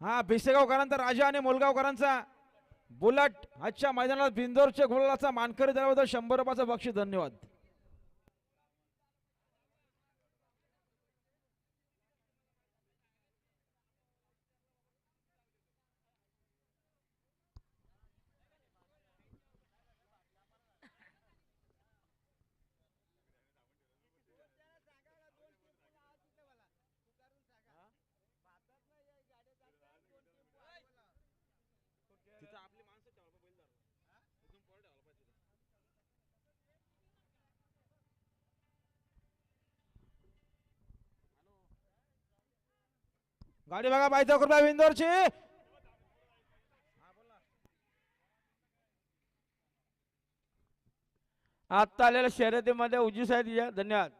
हा भिसेगावकरांचा राजा आणि मोलगावकरांचा. बुलट आजच्या मैदानात बिंदोरच्या गुलाचा मानकरी दिल्याबद्दल शंभर रुपयाचं बक्षीस धन्यवाद. गाडी बघा पाहिजे कृपया बिंदोरची आत्ता आलेल्या शर्यतीमध्ये उजी साहेब धन्यवाद.